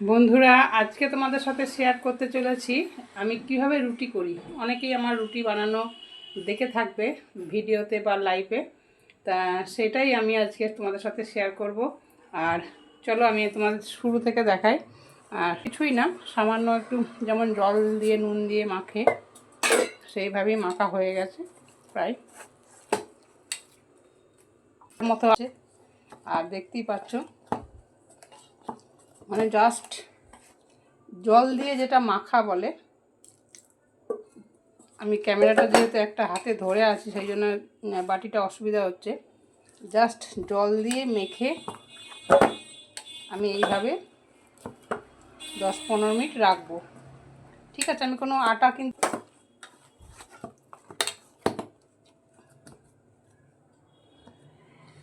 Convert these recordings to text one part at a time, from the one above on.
বন্ধুরা, আজকে তোমাদের সাথে শেয়ার করতে চলেছি। আমি কীভাবে রুটি করি? অনেকেই আমার রুটি বানানো দেখে থাকবে ভিডিওতে বা লাইভে তা সেটাই আমি আজকে তোমাদের সাথে শেয়ার করব। আর চলো, আমি তোমাদের শুরু থেকে দেখাই। আর কিছুই না, সামান্য একটু যেমন জল দিয়ে, নুন দিয়ে মাখে, সেইভাবেই মাখা হয়ে গেছে প্রায়। মতো আছে। আর দেখতেই পাচ্ছ মানে জাস্ট জল দিয়ে যেটা মাখা বলে, আমি ক্যামেরাটা যেহেতু একটা হাতে ধরে আছি, সেই জন্য বাটিটা অসুবিধা হচ্ছে। জাস্ট জল দিয়ে মেখে আমি এইভাবে দশ পনেরো মিনিট রাখব। ঠিক আছে, আমি কোনো আটা কিন্তু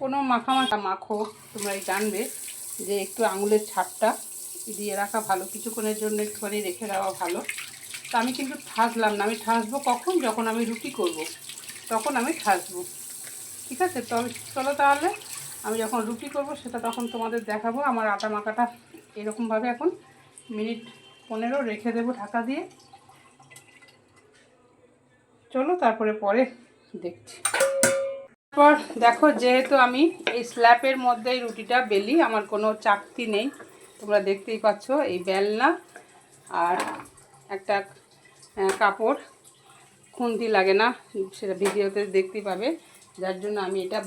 কোনো মাখা মাখা মাখো তোমরা এই জানবে। যে একটু আঙুলের ছাপটা দিয়ে রাখা ভালো। কিছুক্ষণের জন্য একটুখানি রেখে দেওয়া ভালো। তা আমি কিন্তু ঠাসলাম না। আমি ঠাসবো কখন? যখন আমি রুটি করব। তখন আমি ঠাসবো। ঠিক আছে? তবে চলো তাহলে। আমি যখন রুটি করব, সেটা তখন তোমাদের দেখাবো। আমার আটা মাখাটা এরকমভাবে এখন মিনিট পনেরো রেখে দেবো ঢাকা দিয়ে। চলো তারপরে পরে দেখছি। তারপর দেখো, যেহেতু আমি এই স্ল্যাপের মধ্যেই রুটিটা, বেলি, আমার কোনো চাকতি নেই। তোমরা দেখতেই পাচ্ছ এই বেলনা আর একটা কাপড়। খুন্তি লাগে না, সেটা ভিডিওতে দেখতেই পাবে। যার জন্য আমি এটা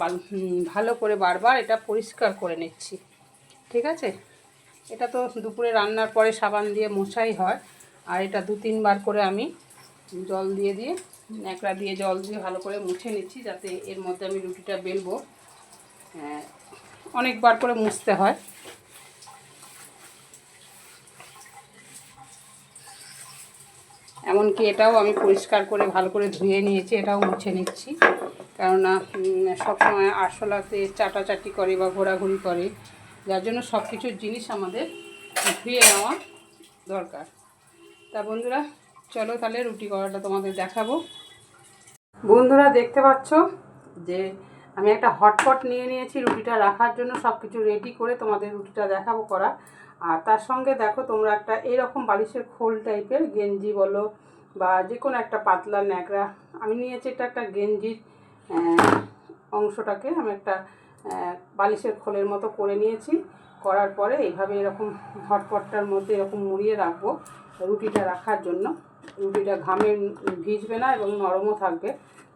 ভালো করে বারবার এটা পরিষ্কার করে নিচ্ছি। ঠিক আছে? এটা তো দুপুরে রান্নার পরে সাবান দিয়ে মোছাই হয়। আর এটা দু তিনবার করে আমি জল দিয়ে দিয়ে ন্যাকড়া দিয়ে জল দিয়ে ভালো করে মুছে নিচ্ছি যাতে এর মধ্যে আমি রুটিটা বেলবো। হ্যাঁ, অনেকবার করে মুছতে হয়। এমনকি এটাও আমি পরিষ্কার করে ভালো করে ধুয়ে নিয়েছি এটাও মুছে নিচ্ছি। কেননা সবসময় আরশোলাতে চাটাচাটি করে বা ঘোরাঘুরি করে যার জন্য সব কিছুর জিনিস আমাদের ধুয়ে নেওয়া দরকার। তা বন্ধুরা চলো তাহলে রুটি করাটা তোমাদের দেখাবো। বন্ধুরা, দেখতে পাচ্ছ যে আমি একটা হটপট নিয়ে নিয়েছি রুটিটা রাখার জন্য সব কিছু রেডি করে তোমাদের রুটিটা দেখাবো করা। আর তার সঙ্গে দেখো তোমরা একটা এরকম বালিশের খোল টাইপের গেঞ্জি বলো বা যে কোনো একটা পাতলা ন্যাকড়া। আমি নিয়েছি এটা একটা গেঞ্জির অংশটাকে আমি একটা বালিশের খোলের মতো করে নিয়েছি। করার পরে এইভাবে এরকম হটপটটার মধ্যে এরকম মুড়িয়ে রাখব রুটিটা রাখার জন্য। রুটিটা ঘামে ভিজবে না এবং নরমও থাকবে।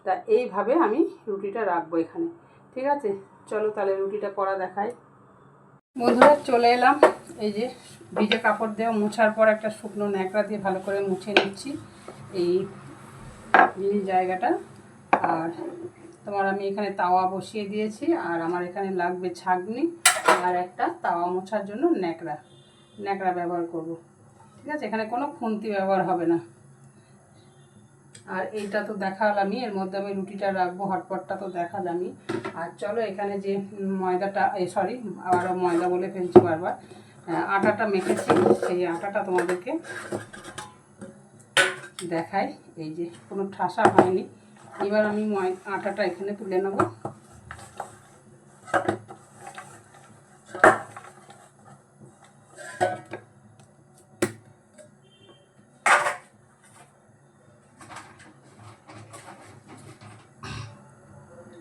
তা এইভাবে আমি রুটিটা রাখব এখানে। ঠিক আছে? চলো তাহলে রুটিটা করা দেখাই। বন্ধুরা, চলে এলাম। এই যে ভিজে কাপড় দেওয়া মোছার পর একটা শুকনো ন্যাকড়া দিয়ে ভালো করে মুছে নিচ্ছি এই এই জায়গাটা। আর তোমার আমি এখানে তাওয়া বসিয়ে দিয়েছি। আর আমার এখানে লাগবে ছাগনি আর একটা তাওয়া মোছার জন্য ন্যাকড়া ন্যাকড়া ব্যবহার করব। ঠিক আছে? এখানে কোনো খুন্তি ব্যবহার হবে না। আর এইটা তো দেখালামই, এর মধ্যে আমি রুটিটা রাখব, হটপটটা তো দেখালামই। আর চলো এখানে যে ময়দাটা সরি আবারও ময়দা বলে ফেলছি বারবার। আটাটা মেখেছি, সেই আটাটা তোমাদেরকে দেখাই। এই যে কোনো ঠাসা হয়নি। এবার আমি ময়, আটাটা এখানে তুলে নেব।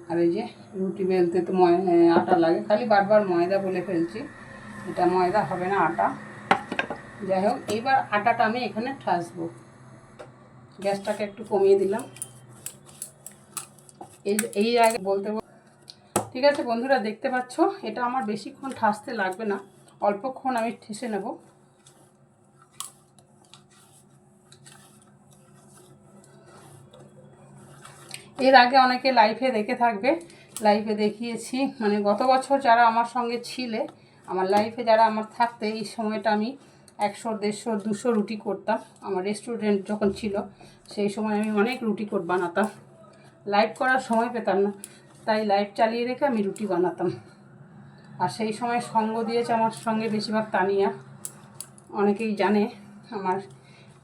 আর এই যে রুটি বেলতে তো আটা লাগে। খালি বারবার ময়দা বলে ফেলছি। এটা ময়দা হবে না আটা। যাই হোক, এইবার আটাটা আমি এখানে ঠাসবো। গ্যাসটাকে একটু কমিয়ে দিলাম। এই এই জায়গায় বলতে বল- ঠিক আছে বন্ধুরা, দেখতে পাচ্ছ? এটা আমার বেশিক্ষণ ঠাসতে লাগবে না। অল্পক্ষণ আমি ঠেসে নেব। এর আগে অনেকে লাইফে দেখে থাকবে। লাইফে দেখিয়েছি। মানে গত বছর যারা আমার সঙ্গে ছিলে, আমার লাইফে যারা আমার থাকতে, এই সময়টা আমি একশো, দেড়শো, দুশো রুটি করতাম। আমার রেস্টুরেন্ট যখন ছিল, সেই সময় আমি অনেক রুটি কোট বানাতাম। লাইভ করার সময় পেতাম না। তাই লাইভ চালিয়ে রেখে আমি রুটি বানাতাম। আর সেই সময় সঙ্গ দিয়েছে আমার সঙ্গে বেশিরভাগ তানিয়া। অনেকেই জানে আমার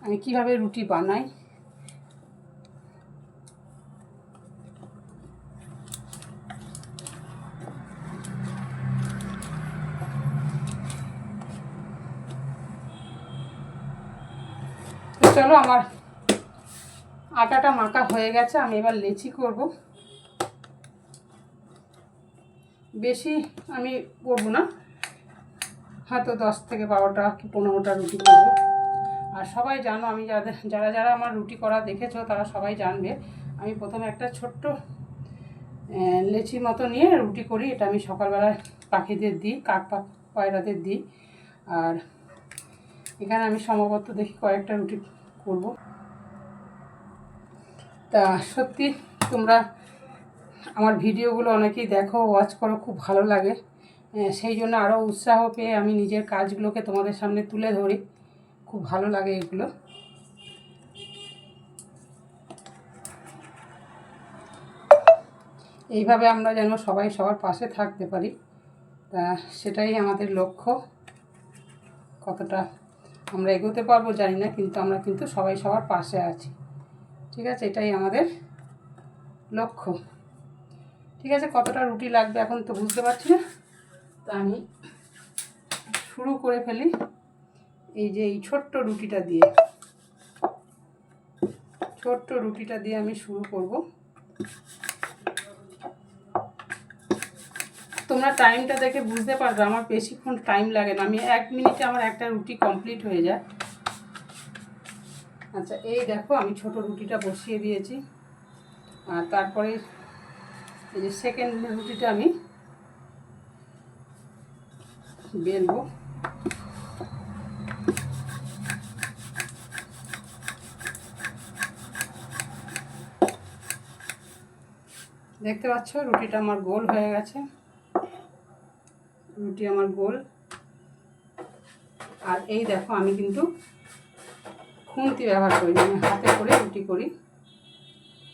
আমি কীভাবে রুটি বানাই। চলো, আমার আটাটা মাখা হয়ে গেছে, আমি এবার লেচি করব। বেশি আমি করব না, হয়তো দশ থেকে বারোটা কি পনেরোটা রুটি করব। আর সবাই জানো, আমি যাদের, যারা যারা আমার রুটি করা দেখেছ, তারা সবাই জানবে, আমি প্রথমে একটা ছোট্ট লেচি মতো নিয়ে রুটি করি, এটা আমি সকালবেলায় পাখিদের দিই, কাক পয়রাদের দিই। আর এখানে আমি সম্ভবত দেখি কয়েকটা রুটি করব। তা সত্যি তোমরা আমার ভিডিওগুলো অনেকেই দেখো ওয়াচ করো, খুব ভালো লাগে। সেই জন্য আরও উৎসাহ পেয়ে আমি নিজের কাজগুলোকে তোমাদের সামনে তুলে ধরি। খুব ভালো লাগে এগুলো। এইভাবে আমরা যেন সবাই সবার পাশে থাকতে পারি। তা সেটাই আমাদের লক্ষ্য। কতটা আমরা এগোতে পারব জানি না, কিন্তু আমরা কিন্তু সবাই সবার পাশে আছি। ঠিক আছে? এটাই আমাদের লক্ষ্য। ঠিক আছে? কতটা রুটি লাগবে এখন তো বুঝতে পারছি না। তা আমি শুরু করে ফেলি এই যে এই ছোট্ট রুটিটা দিয়ে। ছোট্ট রুটিটা দিয়ে আমি শুরু করব। তোমরা টাইমটা দেখে বুঝতে পারবে, আমার বেশিক্ষণ টাইম লাগে না। আমি এক মিনিটে আমার একটা রুটি কমপ্লিট হয়ে যায়। আচ্ছা এই দেখো, আমি ছোট রুটিটা বসিয়ে দিয়েছি। আর তারপরে এই যে সেকেন্ড রুটিটা আমি বেলবো। দেখতে পাচ্ছ, রুটিটা আমার গোল হয়ে গেছে। রুটি আমার গোল। আর এই দেখো, আমি কিন্তু খুন্তি ব্যবহার করি আমি হাতে করে রুটি করি।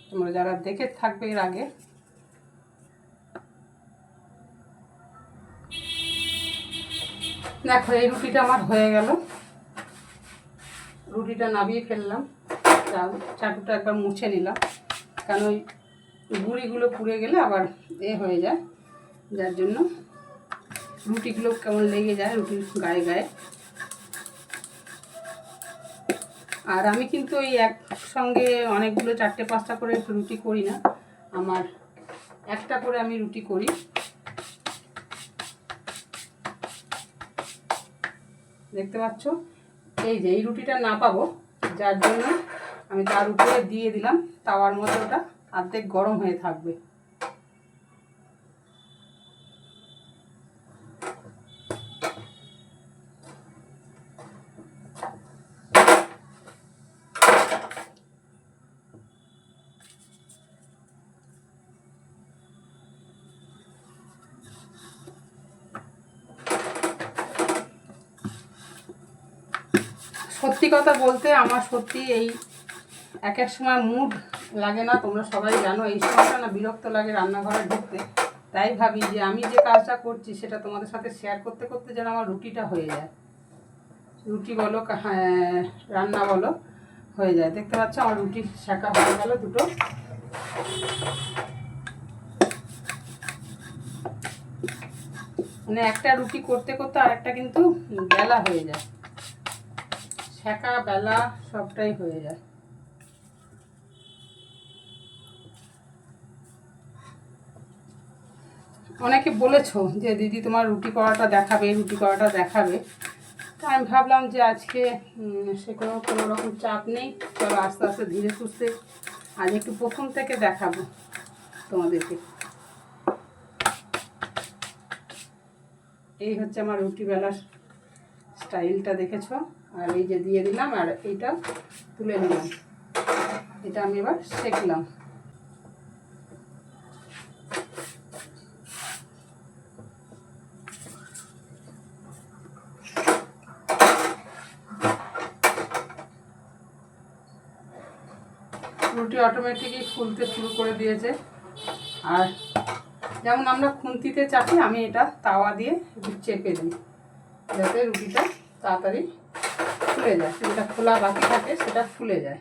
তোমরা যারা দেখে থাকবে এর আগে। দেখো, এই রুটিটা আমার হয়ে গেল। রুটিটা নামিয়ে ফেললাম। চাটুটা একবার মুছে নিলাম। কারণ ওই গুঁড়িগুলো পুড়ে গেলে আবার এ হয়ে যায়, যার জন্য রুটিগুলো কেমন লেগে যায় রুটির গায়ে গায়ে। আর আমি কিন্তু ওই একসঙ্গে অনেকগুলো চারটে পাঁচটা করে রুটি করি না। আমার একটা করে আমি রুটি করি। দেখতে পাচ্ছ? এই যে, এই রুটিটা না পাবো, যার জন্য আমি তার উপরে দিয়ে দিলাম, তাওয়ার মধ্যে ওটা অর্ধেক গরম হয়ে থাকবে সত্যি কথা বলতে আমার সত্যি এই এক এক সময় মুড লাগে না তোমরা সবাই জানো এই সময়টা না বিরক্ত লাগে রান্নাঘরে ঢুকতে। তাই ভাবি যে আমি যে কাজটা করছি সেটা তোমাদের সাথে শেয়ার করতে করতে যেন আমার রুটিটা হয়ে যায়। রুটি বলো হ্যাঁ, রান্না বলো হয়ে যায়। দেখতে পাচ্ছ আমার রুটি শাঁকা হয়ে গেল দুটো। মানে একটা রুটি করতে করতে আর একটা কিন্তু বেলা হয়ে যায়। শেখা বেলা, সবটাই হয়ে যায়। অনেকে বলেছ যে, দিদি, তোমার রুটি করাটা দেখাবে, রুটি করাটা দেখাবে। তা আমি ভাবলাম যে, আজকে সে কোনো কোনো রকম চাপ নেই। চলো আস্তে আস্তে ধীরে সুস্থে আজ একটু প্রথম থেকে দেখাবো তোমাদেরকে। এই হচ্ছে আমার রুটি বেলার স্টাইলটা, দেখেছ? আর এই যে দিয়ে দিলাম, আর এইটা তুলে নিলাম। এটা আমি এবার সেঁকলাম। রুটি অটোমেটিকই ফুলতে শুরু করে দিয়েছে। আর যেমন আমরা খুন্তিতে চাপি আমি এটা তাওয়া দিয়ে চেপে দিই, যাতে রুটিটা তাড়াতাড়ি ফুলে যায় যেটা খোলা বাকি থাকে সেটা ফুলে যায়।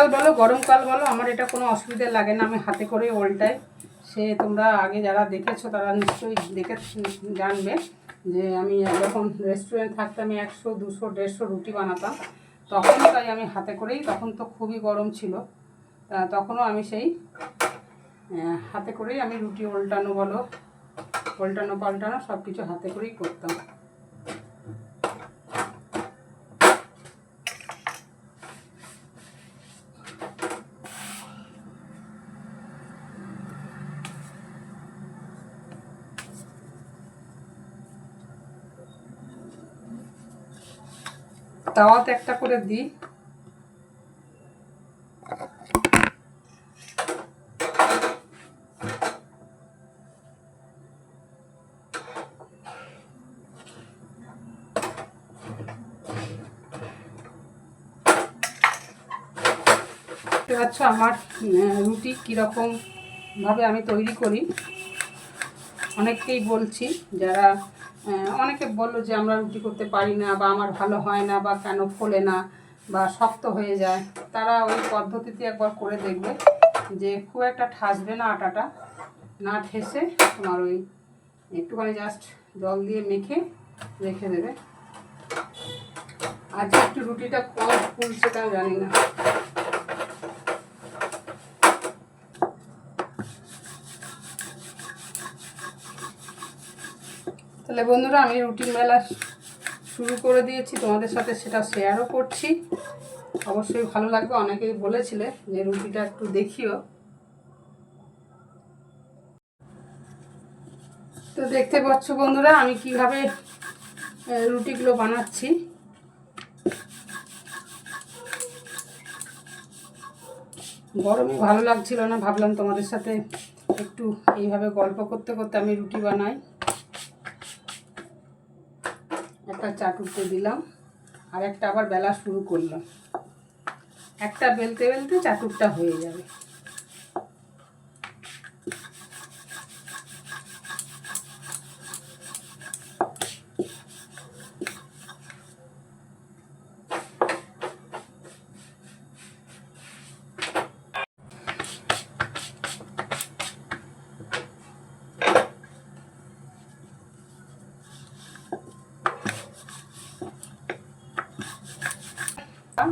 শীতকাল বলো গরমকাল বলো, আমার এটা কোনো অসুবিধা লাগে না, আমি হাতে করে ওল্টাই। সে তোমরা আগে যারা দেখেছ, তারা নিশ্চয়ই দেখে জানবে যে আমি যখন রেস্টুরেন্ট থাকতে আমি একশো, দুশো, দেড়শো রুটি বানাতাম। তখন তাই আমি হাতে করেই, তখন তো খুবই গরম ছিল। তখনও আমি সেই হাতে করেই আমি রুটি উল্টানো বলো উল্টানো পাল্টানো সব কিছু হাতে করেই করতাম। তাওয়াতে একটা করে দিই। পাচ্ছ আমার রুটি কীরকম ভাবে আমি তৈরি করি। অনেককেই বলছি যারা অনেকে বলল যে আমরা রুটি করতে পারি না বা আমার ভালো হয় না বা কেন ফোলে না বা শক্ত হয়ে যায়। তারা ওই পদ্ধতিতে একবার করে দেখবে যে খুব একটা ঠাসবে না আটাটা, না ঠেসে তোমার ওই একটুখানি জাস্ট জল দিয়ে মেখে রেখে দেবে। আজ একটু রুটিটা কম ফুলছে কেন জানি না। তাহলে বন্ধুরা, আমি রুটিন মেলা শুরু করে দিয়েছি। তোমাদের সাথে সেটা শেয়ারও করছি। অবশ্যই ভালো লাগবে। অনেকেই বলেছিলে যে রুটিটা একটু দেখিও। তো দেখতে পাচ্ছ বন্ধুরা, আমি কীভাবে রুটিগুলো বানাচ্ছি। গরমে ভালো লাগছিল না, ভাবলাম তোমাদের সাথে একটু এইভাবে গল্প করতে করতে আমি রুটি বানাই। একটা চাটুতে দিলাম, আর একটা আবার বেলা শুরু করলাম। একটা বেলতে বেলতে চাটুটা হয়ে যাবে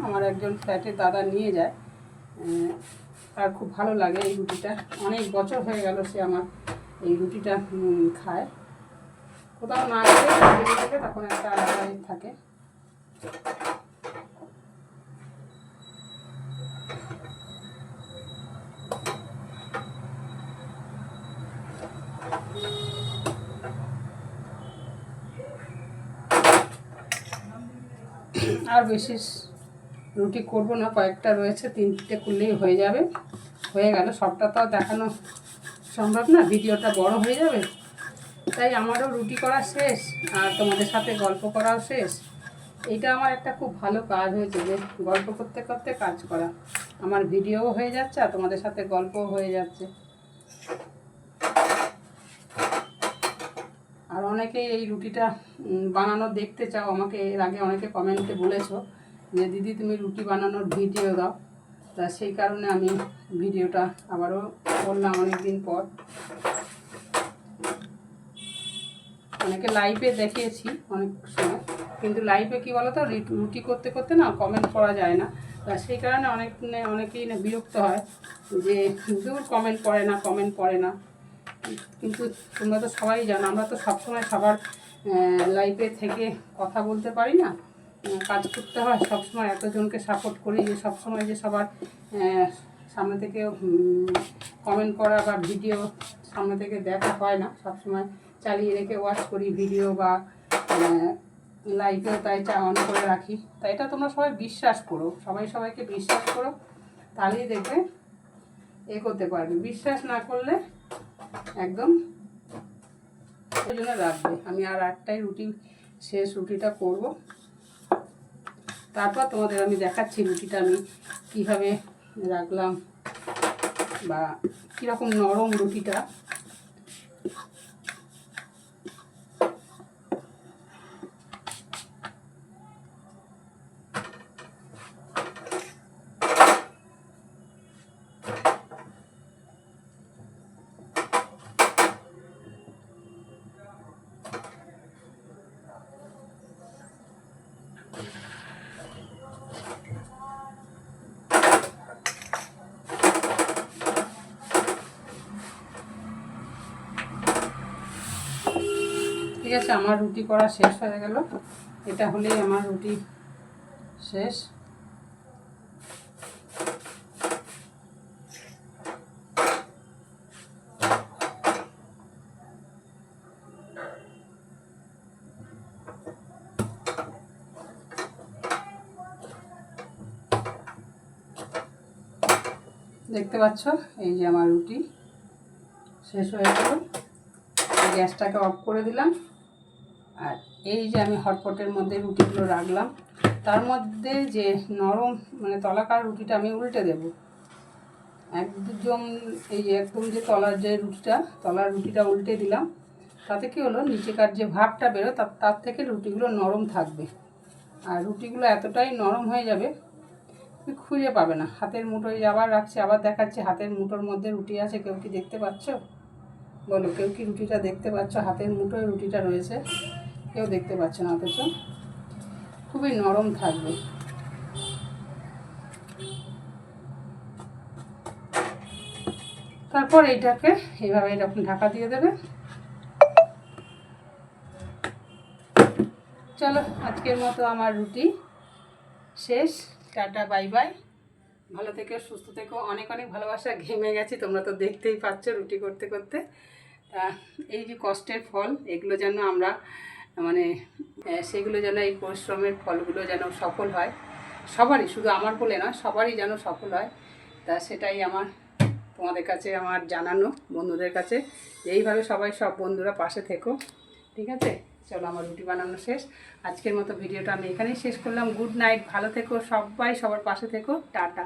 আমার একজন ফ্ল্যাটের দাদা নিয়ে যায়। তার খুব ভালো লাগে এই রুটিটা। অনেক বছর হয়ে গেল সে আমার এই রুটিটা খায়। কোথাও না বাইরে তখন একটা আলাদা থাকে। আর বেশি রুটি করব না, কয়েকটা রয়েছে, তিনটে করলেই হয়ে যাবে। হয়ে গেল, সবটা তো দেখানো সম্ভব না, ভিডিওটা বড় হয়ে যাবে। তাই আমারও রুটি করা শেষ, আর তোমাদের সাথে গল্প করাও শেষ। এইটা আমার একটা খুব ভালো কাজ হয়েছে যে, গল্প করতে করতে কাজ করা। আমার ভিডিওও হয়ে যাচ্ছে, আর তোমাদের সাথে গল্পও হয়ে যাচ্ছে। আর অনেকেই এই রুটিটা বানানো দেখতে চাও, আমাকে এর আগে অনেকে কমেন্টে বলেছ। যে দিদি তুমি রুটি বানানোর ভিডিও দাও, তা সেই কারণে আমি ভিডিওটা আবারও করলাম অনেক দিন পর। অনেকে লাইভে দেখিয়েছি অনেক সময়, কিন্তু লাইভে কি বলো তো রুটি করতে করতে না কমেন্ট করা যায় না। তা সেই কারণে অনেক অনেকেই না, বিরক্ত হয় যে দূর কমেন্ট করে না কমেন্ট করে না। কিন্তু তোমরা তো সবাই জানো, আমরা তো সবসময় সবার লাইফে থেকে কথা বলতে পারি না। কাজ করতে হয় সবসময়, এতজনকে সাপোর্ট করি যে সবসময় যে সবার সামনে থেকে কমেন্ট করা বা ভিডিও সামনে থেকে দেখা হয় না, সবসময় চালিয়ে রেখে ওয়াচ করি ভিডিও বা লাইভেও তাই চা অন করে রাখি। তাই এটা তোমরা সবাই বিশ্বাস করো, সবাই সবাইকে বিশ্বাস করো, তাহলেই দেখবে এ করতে পারবে। বিশ্বাস না করলে একদম জন্য রাখবে। আমি আর একটাই রুটি শেষ রুটিটা করব। তারপর তোমাদের আমি দেখাচ্ছি রুটিটা আমি কীভাবে রাখলাম বা কীরকম নরম রুটিটা। ঠিক আছে, আমার রুটি করা শেষ হয়ে গেল। এটা হলেই আমার রুটি শেষ। দেখতে পাচ্ছ, এই যে আমার রুটি শেষ হয়ে গেল। গ্যাসটাকে অফ করে দিলাম। আর এই যে আমি হটপটের মধ্যে রুটিগুলো রাখলাম, তার মধ্যে যে নরম মানে তলাকার রুটিটা আমি উল্টে দেব। একদম এই একদম যে তলার যে রুটিটা, তলার রুটিটা উল্টে দিলাম, তাতে কি হলো, নিচেকার যে ভাবটা বেরো তার তার থেকে রুটিগুলো নরম থাকবে। আর রুটিগুলো এতটাই নরম হয়ে যাবে, তুমি খুঁজে পাবে না। হাতের মুঠোয় আবার রাখছি, আবার দেখাচ্ছি, হাতের মুঠোর মধ্যে রুটি আছে, কেউ কি দেখতে পাচ্ছ? বলো, কেউ কি রুটিটা দেখতে পাচ্ছ? হাতের মুঠোয় রুটিটা রয়েছে। কেউ দেখতে পাচ্ছে না অথচ। খুবই নরম থাকবে। তারপর এইটাকে এইভাবে এরকম ঢাকা দিয়ে দেবে। চলো, আজকের মতো আমার রুটি শেষ। Tata, bye bye. ভালো থেকে, সুস্থ থেকো। অনেক অনেক ভালোবাসা ঘেমে গেছি, তোমরা তো দেখতেই পাচ্ছ রুটি করতে করতে। তা, এই যে কষ্টের ফল, এগুলো যেন আমরা মানে সেগুলো যেন এই পরিশ্রমের ফলগুলো যেন সফল হয়। সবারই, শুধু আমার বলে না সবারই যেন সফল হয়। তা সেটাই আমার, তোমাদের কাছে আমার জানানো, বন্ধুদের কাছে। এইভাবে সবাই, সব বন্ধুরা পাশে থেকো, ঠিক আছে? চলো আমার রুটি বানানো শেষ। আজকের মতো ভিডিওটা আমি এখানেই শেষ করলাম। গুড নাইট, ভালো থেকো সবাই, সবার পাশে থেকো। টাটা।